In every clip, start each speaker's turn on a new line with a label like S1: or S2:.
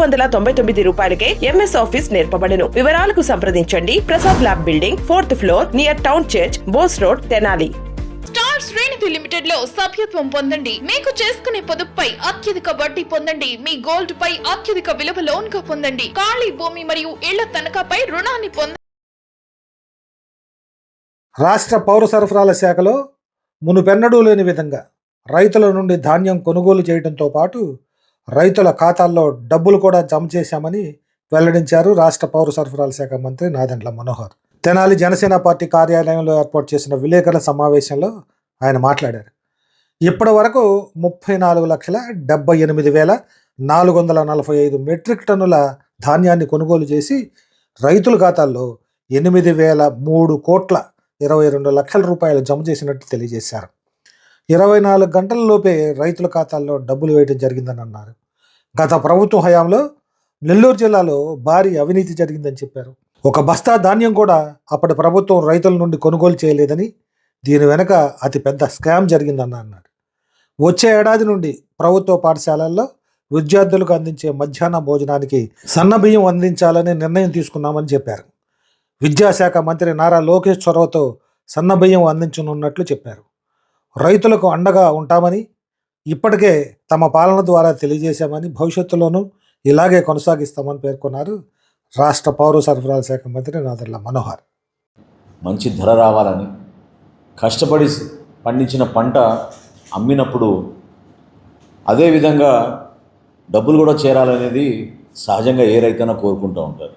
S1: వందల తొంభై తొమ్మిది రూపాయలకే ఎంఎస్ ఆఫీస్ నేర్పబడును. వివరాలకు సంప్రదించండి. Prasad lab building fourth floor near town church Bose road Tenali.
S2: Star శ్రేణిధి లిమిటెడ్లో సభ్యత్వం పొందండి. మీకు చేసుకునే పొదుపుపై అత్యధిక వడ్డీ పొందండి. మీ గోల్డ్ పై అత్యధిక విలువ లోన్గా పొందండి. ఖాళీ భూమి మరియు ఇళ్ళ తనఖాపై రుణాన్ని పొందండి
S3: రాష్ట్ర పౌర సరఫరాల శాఖలో మునుపెన్నడూ లేని విధంగా రైతుల నుండి ధాన్యం కొనుగోలు చేయడంతో పాటు రైతుల ఖాతాల్లో డబ్బులు కూడా జమ చేశామని వెల్లడించారు రాష్ట్ర పౌర సరఫరాల శాఖ మంత్రి నాదెండ్ల మనోహర్. తెనాలి జనసేన పార్టీ కార్యాలయంలో ఏర్పాటు చేసిన విలేకరుల సమావేశంలో ఆయన మాట్లాడారు. ఇప్పటి వరకు ముప్పై నాలుగు లక్షల డెబ్బై ఎనిమిది వేల నాలుగు వందల నలభై ఐదు మెట్రిక్ టన్నుల ధాన్యాన్ని కొనుగోలు చేసి రైతుల ఖాతాల్లో ఎనిమిది వేల మూడు కోట్ల ఇరవై రెండు లక్షల రూపాయలు జమ చేసినట్టు తెలియజేశారు. ఇరవై నాలుగు గంటలలోపే రైతుల ఖాతాల్లో డబ్బులు వేయడం జరిగిందని అన్నారు గత ప్రభుత్వం హయాంలో నెల్లూరు జిల్లాలో భారీ అవినీతి జరిగిందని చెప్పారు. ఒక బస్తా ధాన్యం కూడా అప్పటి ప్రభుత్వం రైతుల నుండి కొనుగోలు చేయలేదని దీని వెనుక అతి పెద్ద స్కామ్ జరిగిందని అన్నారు వచ్చే ఏడాది నుండి ప్రభుత్వ పాఠశాలల్లో విద్యార్థులకు అందించే మధ్యాహ్న భోజనానికి సన్నబియ్యం అందించాలని నిర్ణయం తీసుకున్నామని చెప్పారు. విద్యాశాఖ మంత్రి నారా లోకేష్ చొరవతో సన్నబియ్యం అందించనున్నట్లు చెప్పారు. రైతులకు అండగా ఉంటామని ఇప్పటికే తమ పాలన ద్వారా తెలియజేశామని భవిష్యత్తులోనూ ఇలాగే కొనసాగిస్తామని పేర్కొన్నారు రాష్ట్ర పౌర సరఫరాల శాఖ మంత్రి నాదర్ల మనోహర్.
S4: మంచి ధర రావాలని కష్టపడి పండించిన పంట అమ్మినప్పుడు అదేవిధంగా డబ్బులు కూడా చేరాలనేది సహజంగా ఏ రైతైనా కోరుకుంటూ ఉంటారు.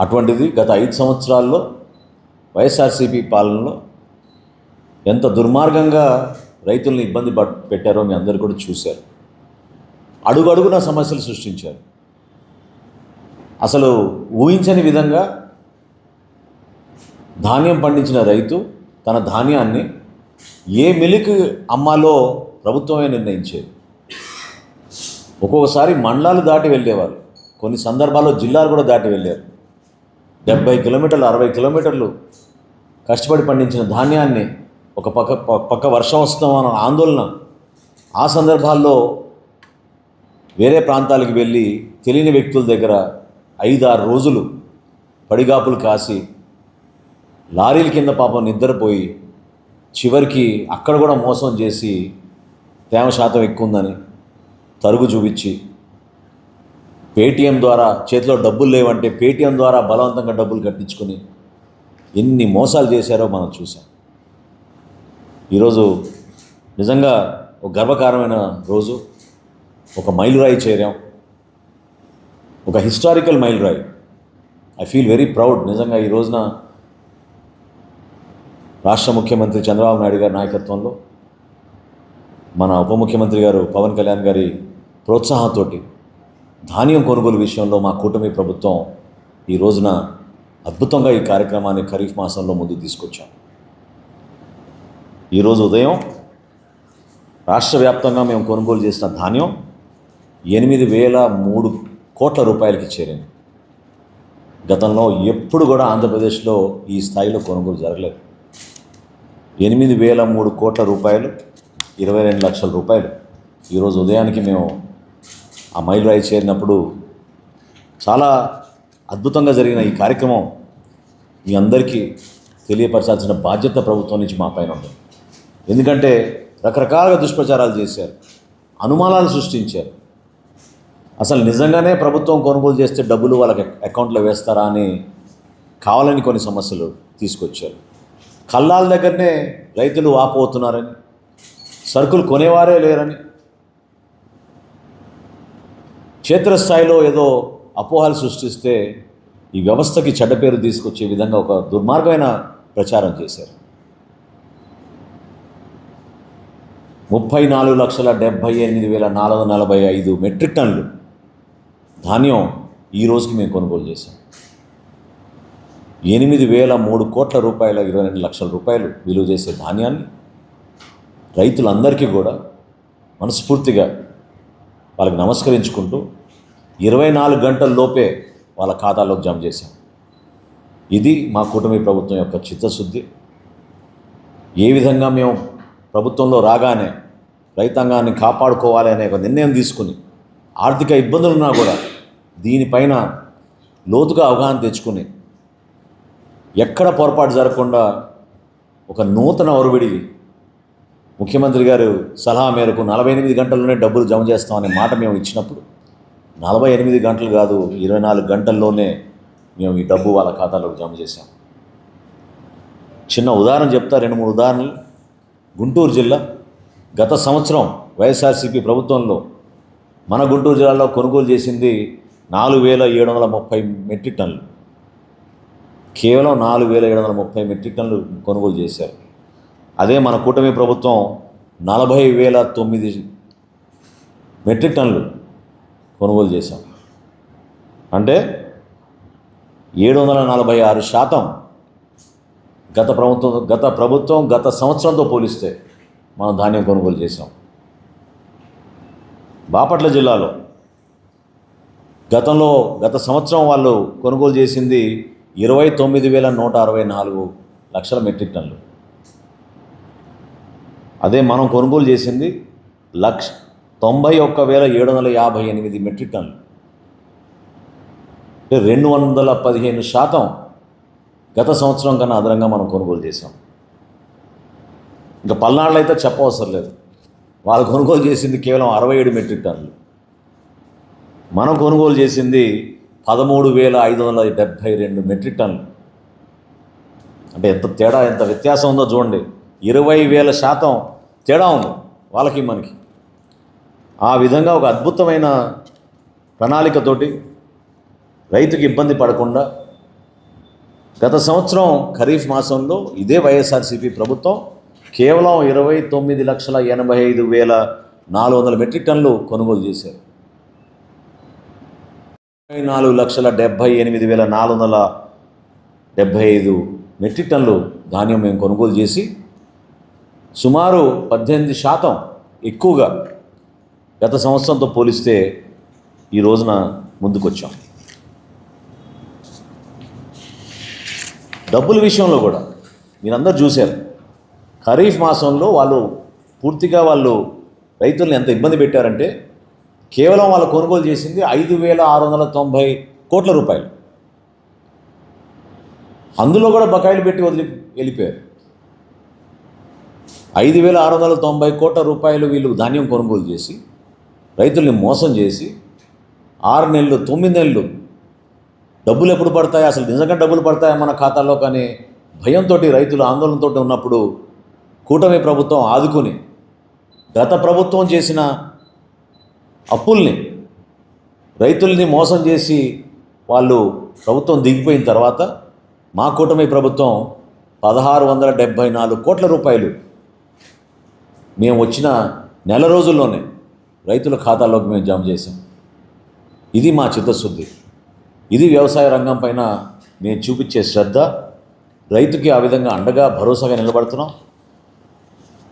S4: అటువంటిది గత ఐదు సంవత్సరాల్లో వైఎస్ఆర్సీపీ పాలనలో ఎంత దుర్మార్గంగా రైతుల్ని ఇబ్బంది పెట్టారో మీ అందరు కూడా చూశారు. అడుగడుగున సమస్యలు సృష్టించారు. అసలు ఊహించని విధంగా ధాన్యం పండించిన రైతు తన ధాన్యాన్ని ఏ మిలికి అమ్మాలో ప్రభుత్వమే నిర్ణయించేది. ఒక్కొక్కసారి మండలాలు దాటి వెళ్ళేవారు. కొన్ని సందర్భాల్లో జిల్లాలు కూడా దాటి వెళ్ళారు డెబ్బై కిలోమీటర్లు అరవై కిలోమీటర్లు కష్టపడి పండించిన ధాన్యాన్ని ఒక పక్క ప- పక్క వర్షం వస్తుందన్న ఆందోళన. ఆ సందర్భాల్లో వేరే ప్రాంతాలకు వెళ్ళి తెలియని వ్యక్తుల దగ్గర ఐదారు రోజులు పడిగాపులు కాసి లారీల కింద పాపం నిద్రపోయి చివరికి అక్కడ కూడా మోసం చేసి తేమ శాతం ఎక్కువ ఉందని తరుగు చూపించి పేటీఎం ద్వారా చేతిలో డబ్బులు లేవంటే పేటీఎం ద్వారా బలవంతంగా డబ్బులు కట్టించుకొని ఎన్ని మోసాలు చేశారో మనం చూసాం ఈరోజు నిజంగా ఒక గర్వకారమైన రోజు. ఒక మైలురాయి చేరాం. ఒక హిస్టారికల్ మైలురాయి. ఐ ఫీల్ వెరీ ప్రౌడ్ నిజంగా ఈ రోజున రాష్ట్ర ముఖ్యమంత్రి చంద్రబాబు నాయుడు గారి నాయకత్వంలో మన ఉప ముఖ్యమంత్రి గారు పవన్ కళ్యాణ్ గారి ప్రోత్సాహంతో ధాన్యం కొనుగోలు విషయంలో మా కూటమి ప్రభుత్వం ఈ రోజున అద్భుతంగా ఈ కార్యక్రమాన్ని ఖరీఫ్ మాసంలో ముందు తీసుకొచ్చాం. ఈరోజు ఉదయం రాష్ట్ర వ్యాప్తంగా మేము కొనుగోలు చేసిన ధాన్యం ఎనిమిది వేల మూడు కోట్ల రూపాయలకి చేరింది. గతంలో ఎప్పుడు కూడా ఆంధ్రప్రదేశ్లో ఈ స్థాయిలో కొనుగోలు జరగలేదు. ఎనిమిది వేల మూడు కోట్ల రూపాయలు ఇరవై రెండు లక్షల రూపాయలు ఈరోజు ఉదయానికి మేము ఆ మైలురాయి చేరినప్పుడు చాలా అద్భుతంగా జరిగిన ఈ కార్యక్రమం మీ అందరికీ తెలియపరచాల్సిన బాధ్యత ప్రభుత్వం నుంచి మా పైన ఉంటుంది ఎందుకంటే రకరకాలుగా దుష్ప్రచారాలు చేశారు అనుమానాలు సృష్టించారు. అసలు నిజంగానే ప్రభుత్వం కొనుగోలు చేస్తే డబ్బులు వాళ్ళకి అకౌంట్లో వేస్తారా అని కావాలని కొన్ని సమస్యలు తీసుకొచ్చారు. కల్లాల దగ్గరనే రైతులు వాపోతున్నారని సరుకులు కొనేవారే లేరని క్షేత్రస్థాయిలో ఏదో అపోహలు సృష్టిస్తే ఈ వ్యవస్థకి చెడ్డ పేరు తీసుకొచ్చే విధంగా ఒక దుర్మార్గమైన ప్రచారం చేశారు. ముప్పై నాలుగు లక్షల డెబ్భై ఎనిమిది వేల నాలుగు వందల నలభై ఐదు మెట్రిక్ టన్నులు ధాన్యం ఈ రోజుకి మేము కొనుగోలు చేశాం. ఎనిమిది వేల మూడు కోట్ల రూపాయల ఇరవై రెండు లక్షల రూపాయలు విలువ చేసే ధాన్యాన్ని రైతులందరికీ కూడా మనస్ఫూర్తిగా వాళ్ళకి నమస్కరించుకుంటూ ఇరవై నాలుగు గంటల లోపే వాళ్ళ ఖాతాలోకి జమ చేశాం. ఇది మా కూటమి ప్రభుత్వం యొక్క చిత్తశుద్ధి. ఏ విధంగా మేము ప్రభుత్వంలో రాగానే రైతాంగాన్ని కాపాడుకోవాలి అనే ఒక నిర్ణయం తీసుకుని ఆర్థిక ఇబ్బందులున్నా కూడా దీనిపైన లోతుగా అవగాహన తెచ్చుకుని ఎక్కడ పొరపాటు జరగకుండా ఒక నూతన ఒరవిడి ముఖ్యమంత్రి గారు సలహా మేరకు నలభై ఎనిమిది గంటల్లోనే డబ్బులు జమ చేస్తామనే మాట మేము ఇచ్చినప్పుడు నలభై ఎనిమిది గంటలు కాదు ఇరవై నాలుగు గంటల్లోనే మేము ఈ డబ్బు వాళ్ళ ఖాతాలోకి జమ చేశాం. చిన్న ఉదాహరణ చెప్తా రెండు మూడు ఉదాహరణలు. గుంటూరు జిల్లా. గత సంవత్సరం వైఎస్ఆర్సీపీ ప్రభుత్వంలో మన గుంటూరు జిల్లాలో కొనుగోలు చేసింది నాలుగు వేల ఏడు వందల ముప్పై మెట్రిక్ టన్నులు. కేవలం నాలుగు వేల ఏడు వందల ముప్పై మెట్రిక్ టన్నులు కొనుగోలు చేశారు. అదే మన కూటమి ప్రభుత్వం నలభై వేల తొమ్మిది మెట్రిక్ టన్నులు కొనుగోలు చేశాం. అంటే ఏడు వందల నలభై ఆరు శాతం గత ప్రభుత్వం గత ప్రభుత్వం గత సంవత్సరంతో పోలిస్తే మనం ధాన్యం కొనుగోలు చేశాం. బాపట్ల జిల్లాలో గతంలో గత సంవత్సరం వాళ్ళు కొనుగోలు చేసింది ఇరవై తొమ్మిది వేల నూట అరవై నాలుగు లక్షల మెట్రిక్ టన్నులు. అదే మనం కొనుగోలు చేసింది లక్ష తొంభై ఒక్క వేల ఏడు వందల యాభై ఎనిమిది మెట్రిక్ టన్నులు. రెండు వందల పదిహేను శాతం గత సంవత్సరం కన్నా అదనంగా మనం కొనుగోలు చేసాం ఇంకా పల్నాడులో అయితే చెప్పవసరం లేదు. వాళ్ళు కొనుగోలు చేసింది కేవలం అరవై ఏడు మెట్రిక్ టన్నులు. మనం కొనుగోలు చేసింది పదమూడు వేల ఐదు వందల డెబ్భై రెండు మెట్రిక్ టన్నులు. అంటే ఎంత తేడా ఎంత వ్యత్యాసం ఉందో చూడండి. ఇరవై వేల శాతం తేడా ఉంది వాళ్ళకి మనకి. ఆ విధంగా ఒక అద్భుతమైన ప్రణాళికతోటి రైతుకి ఇబ్బంది పడకుండా గత సంవత్సరం ఖరీఫ్ మాసంలో ఇదే వైఎస్ఆర్సీపీ ప్రభుత్వం కేవలం ఇరవై తొమ్మిది లక్షల ఎనభై ఐదు వేల నాలుగు వందల మెట్రిక్ టన్నులు కొనుగోలు చేశారు. ఇరవై నాలుగు లక్షల డెబ్భై ఎనిమిది వేల నాలుగు వందల డెబ్భై ఐదు మెట్రిక్ టన్నులు ధాన్యం మేము కొనుగోలు చేసి సుమారు పద్దెనిమిది శాతం ఎక్కువగా గత సంవత్సరంతో పోలిస్తే ఈ రోజున ముందుకొచ్చాం. డబ్బుల విషయంలో కూడా మీరందరూ చూశారు. ఖరీఫ్ మాసంలో వాళ్ళు పూర్తిగా వాళ్ళు రైతుల్ని ఎంత ఇబ్బంది పెట్టారంటే కేవలం వాళ్ళు కొనుగోలు చేసింది ఐదు వేల ఆరు వందల తొంభై కోట్ల రూపాయలు. అందులో కూడా బకాయిలు పెట్టి వదిలి వెళ్ళిపోయారు. ఐదు వేల ఆరు వందల తొంభై కోట్ల రూపాయలు వీళ్ళు ధాన్యం కొనుగోలు చేసి రైతుల్ని మోసం చేసి ఆరు నెలలు తొమ్మిది నెలలు డబ్బులు ఎప్పుడు పడతాయి? అసలు నిజంగా డబ్బులు పడతాయా మన ఖాతాలో? కానీ భయంతో రైతులు ఆందోళనతో ఉన్నప్పుడు కూటమి ప్రభుత్వం ఆదుకుని గత ప్రభుత్వం చేసిన అప్పుల్ని రైతుల్ని మోసం చేసి వాళ్ళు ప్రభుత్వం దిగిపోయిన తర్వాత మా కూటమి ప్రభుత్వం పదహారు వందల డెబ్భై నాలుగు కోట్ల రూపాయలు మేము వచ్చిన నెల రోజుల్లోనే రైతుల ఖాతాలోకి మేము జమ చేసాం ఇది మా చిత్తశుద్ధి. ఇది వ్యవసాయ రంగం పైన నేను చూపించే శ్రద్ధ. రైతుకి ఆ విధంగా అండగా భరోసాగా నిలబడుతున్నాం.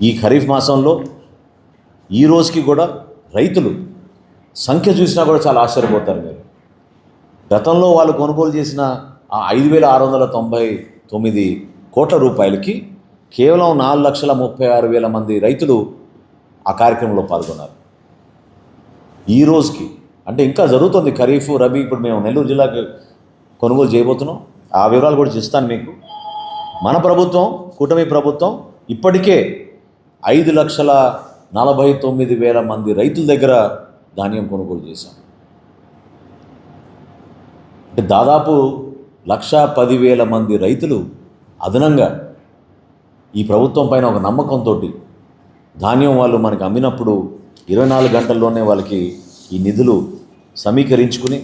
S4: ఈ ఖరీఫ్ మాసంలో ఈ రోజుకి కూడా రైతులు సంఖ్య చూసినా కూడా చాలా ఆశ్చర్యపోతారు మీరు. గతంలో వాళ్ళు కొనుగోలు చేసిన ఆ ఐదు వేల ఆరు వందల తొంభై తొమ్మిది కోట్ల రూపాయలకి కేవలం నాలుగు లక్షల ముప్పై ఆరు వేల మంది రైతులు ఆ కార్యక్రమంలో పాల్గొన్నారు. ఈ రోజుకి అంటే ఇంకా జరుగుతుంది. ఖరీఫ్ రబీ ఇప్పుడు మేము నెల్లూరు జిల్లాకి కొనుగోలు చేయబోతున్నాం. ఆ వివరాలు కూడా ఇస్తాను మీకు. మన ప్రభుత్వం కూటమి ప్రభుత్వం ఇప్పటికే ఐదు లక్షల నలభై తొమ్మిది వేల మంది రైతుల దగ్గర ధాన్యం కొనుగోలు చేశాం. అంటే దాదాపు లక్ష పదివేల మంది రైతులు అదనంగా ఈ ప్రభుత్వం పైన ఒక నమ్మకంతో ధాన్యం వాళ్ళు మనకి అమ్మినప్పుడు ఇరవై నాలుగు గంటల్లోనే వాళ్ళకి ఈ నిధులు సమీకరించుకుని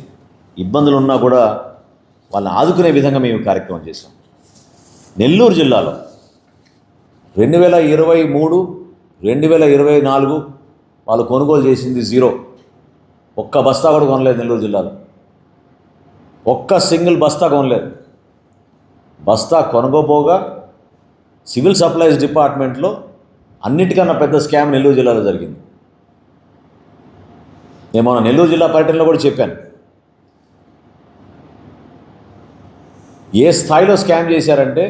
S4: ఇబ్బందులు ఉన్నా కూడా వాళ్ళని ఆదుకునే విధంగా మేము కార్యక్రమం చేశాం. నెల్లూరు జిల్లాలో రెండు వేల ఇరవై మూడు రెండు వేల ఇరవై నాలుగు వాళ్ళు కొనుగోలు చేసింది జీరో. ఒక్క బస్తా కూడా కొనలేదు నెల్లూరు జిల్లాలో. ఒక్క సింగిల్ బస్తా కొనలేదు. బస్తా కొనగోపోగా సివిల్ సప్లైస్ డిపార్ట్మెంట్లో అన్నిటికన్నా పెద్ద స్కామ్ నెల్లూరు జిల్లాలో జరిగింది. నేను మన నెల్లూరు జిల్లా పర్యటనలో కూడా చెప్పాను. ఏ స్థాయిలో స్కామ్ చేశారంటే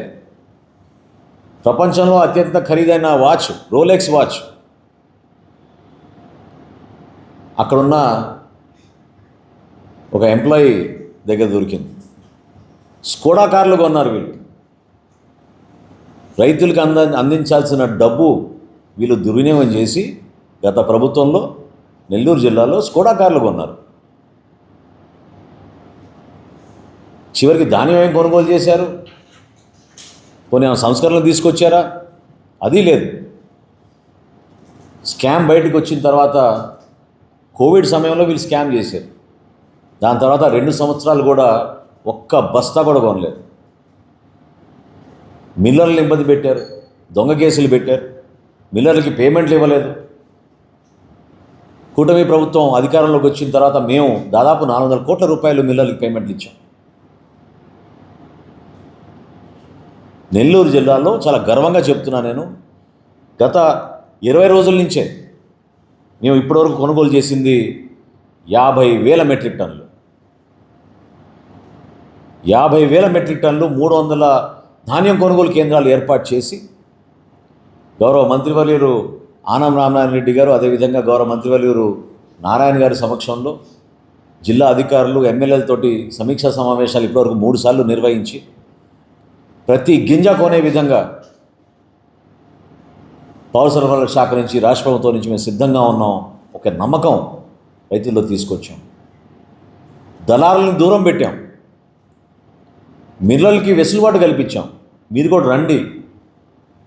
S4: ప్రపంచంలో అత్యంత ఖరీదైన వాచ్ రోలెక్స్ వాచ్. అక్కడున్న ఒక ఎంప్లాయీ దగ్గర దొరికింది. స్కోడా కార్లు కొన్నారు వీళ్ళు. రైతులకు అంద అందించాల్సిన డబ్బు వీళ్ళు దుర్వినియోగం చేసి గత ప్రభుత్వంలో నెల్లూరు జిల్లాలో స్కోడా కార్లు కొన్నారు. చివరికి ధాన్యం ఏం కొనుగోలు చేశారు? కొన్ని సంస్కరణలు తీసుకొచ్చారా? అది లేదు. స్కామ్ బయటకు వచ్చిన తర్వాత కోవిడ్ సమయంలో వీళ్ళు స్కామ్ చేశారు. దాని తర్వాత రెండు సంవత్సరాలు కూడా ఒక్క బస్తా కూడా కొనలేదు. మిల్లర్లు ఇబ్బంది పెట్టారు. దొంగ కేసులు పెట్టారు. మిల్లర్లకి పేమెంట్లు ఇవ్వలేదు. కూటమి ప్రభుత్వం అధికారంలోకి వచ్చిన తర్వాత మేము దాదాపు నాలుగు వందల కోట్ల రూపాయలు మిల్లర్లకు పేమెంట్లు ఇచ్చాం. నెల్లూరు జిల్లాలో చాలా గర్వంగా చెప్తున్నా నేను గత ఇరవై రోజుల నుంచే మేము ఇప్పటివరకు కొనుగోలు చేసింది యాభై వేల మెట్రిక్ టన్నులు. యాభై వేల మెట్రిక్ టన్నులు మూడు వందల ధాన్యం కొనుగోలు కేంద్రాలు ఏర్పాటు చేసి గౌరవ మంత్రివర్యులు ఆనం రామనారాయణ రెడ్డి గారు అదేవిధంగా గౌరవ మంత్రివర్యులు నారాయణ గారి సమక్షంలో జిల్లా అధికారులు ఎమ్మెల్యేలతోటి సమీక్షా సమావేశాలు ఇప్పటివరకు మూడుసార్లు నిర్వహించి ప్రతి గింజ కొనే విధంగా పౌర సరఫరాల శాఖ నుంచి రాష్ట్ర ప్రభుత్వం నుంచి మేము సిద్ధంగా ఉన్నాం. ఒక నమ్మకం రైతుల్లో తీసుకొచ్చాం. దళారులను దూరం పెట్టాం. మిల్లర్లకి వెసులుబాటు కల్పించాం. మీరు కూడా రండి.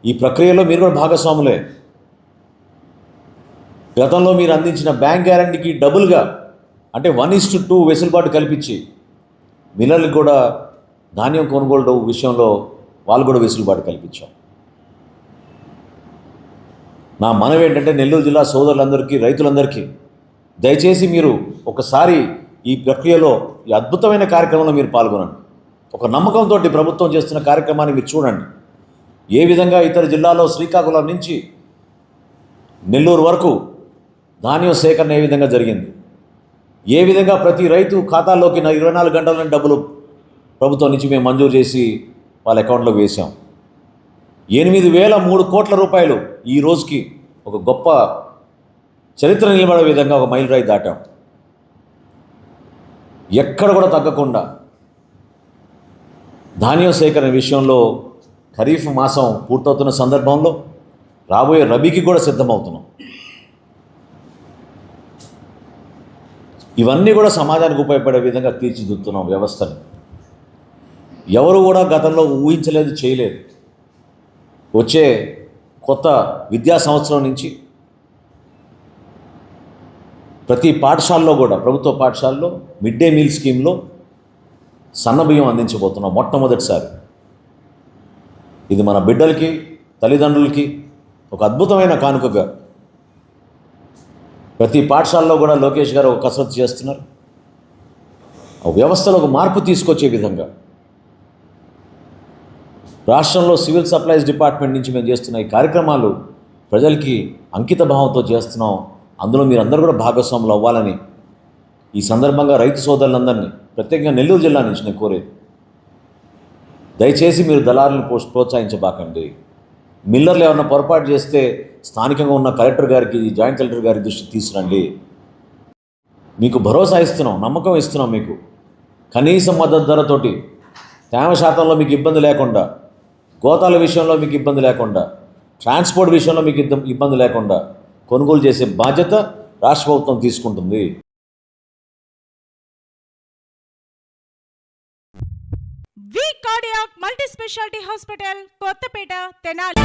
S4: ఈ ప్రక్రియలో మీరు కూడా భాగస్వాములే. గతంలో మీరు అందించిన బ్యాంక్ గ్యారంటీకి డబుల్గా అంటే వన్ ఇస్టు టూ వెసులుబాటు కల్పించి మిల్లర్లకు కూడా ధాన్యం కొనుగోలు విషయంలో వాళ్ళు కూడా వెసులుబాటు కల్పించాం నా మనవి ఏంటంటే నెల్లూరు జిల్లా సోదరులందరికీ రైతులందరికీ దయచేసి మీరు ఒకసారి ఈ ప్రక్రియలో ఈ అద్భుతమైన కార్యక్రమంలో మీరు పాల్గొనండి. ఒక నమ్మకంతో ప్రభుత్వం చేస్తున్న కార్యక్రమాన్ని మీరు చూడండి. ఏ విధంగా ఇతర జిల్లాలో శ్రీకాకుళం నుంచి నెల్లూరు వరకు ధాన్యం సేకరణ ఏ విధంగా జరిగింది? ఏ విధంగా ప్రతి రైతు ఖాతాల్లోకి నా ఇరవై నాలుగు గంటల డబ్బులు ప్రభుత్వం నుంచి మేము మంజూరు చేసి వాళ్ళ అకౌంట్లో వేసాం ఎనిమిది వేల మూడు కోట్ల రూపాయలు ఈ రోజుకి ఒక గొప్ప చరిత్ర నిలబడే విధంగా ఒక మైలు రాయి దాటాం. ఎక్కడ కూడా తగ్గకుండా ధాన్యం సేకరణ విషయంలో ఖరీఫ్ మాసం పూర్తవుతున్న సందర్భంలో రాబోయే రబీకి కూడా సిద్ధమవుతున్నాం. ఇవన్నీ కూడా సమాజానికి ఉపయోగపడే విధంగా తీర్చిదిద్దుతున్నాం వ్యవస్థను. ఎవరు కూడా గతంలో ఊహించలేదు చేయలేదు. వచ్చే కొత్త విద్యా సంవత్సరం నుంచి ప్రతి పాఠశాలలో కూడా ప్రభుత్వ పాఠశాలలో మిడ్ డే మీల్ స్కీమ్లో సన్నబియ్యం అందించబోతున్నాం మొట్టమొదటిసారి. ఇది మన బిడ్డలకి తల్లిదండ్రులకి ఒక అద్భుతమైన కానుకగా ప్రతి పాఠశాలలో కూడా లోకేష్ గారు ఒక కసరత్తు చేస్తున్నారు. ఆ వ్యవస్థలో ఒక మార్పు తీసుకొచ్చే విధంగా. రాష్ట్రంలో సివిల్ సప్లైస్ డిపార్ట్మెంట్ నుంచి మేము చేస్తున్న ఈ కార్యక్రమాలు ప్రజలకి అంకిత భావంతో చేస్తున్నాం. అందులో మీరందరూ కూడా భాగస్వాములు అవ్వాలని ఈ సందర్భంగా రైతు సోదరులందరినీ ప్రత్యేకంగా నెల్లూరు జిల్లా నుంచి నేను కోరేది దయచేసి మీరు దళారులను ప్రోత్సహించబాకండి. మిల్లర్లు ఏమైనా పొరపాటు చేస్తే స్థానికంగా ఉన్న కలెక్టర్ గారికి జాయింట్ కలెక్టర్ గారి దృష్టికి తీసుకురండి. మీకు భరోసా ఇస్తున్నాం నమ్మకం ఇస్తున్నాం మీకు. కనీస మద్దతు ధరతోటి తేమ శాతంలో మీకు ఇబ్బంది లేకుండా గోతాల విషయంలో మీకు ఇబ్బంది లేకుండా ట్రాన్స్పోర్ట్ విషయంలో మీకు ఇద్దం- ఇబ్బంది లేకుండా కొనుగోలు చేసే బాధ్యత రాష్ట్ర ప్రభుత్వం తీసుకుంటుంది.
S5: V cardiac multi speciality hospital Kothapeta Tenali.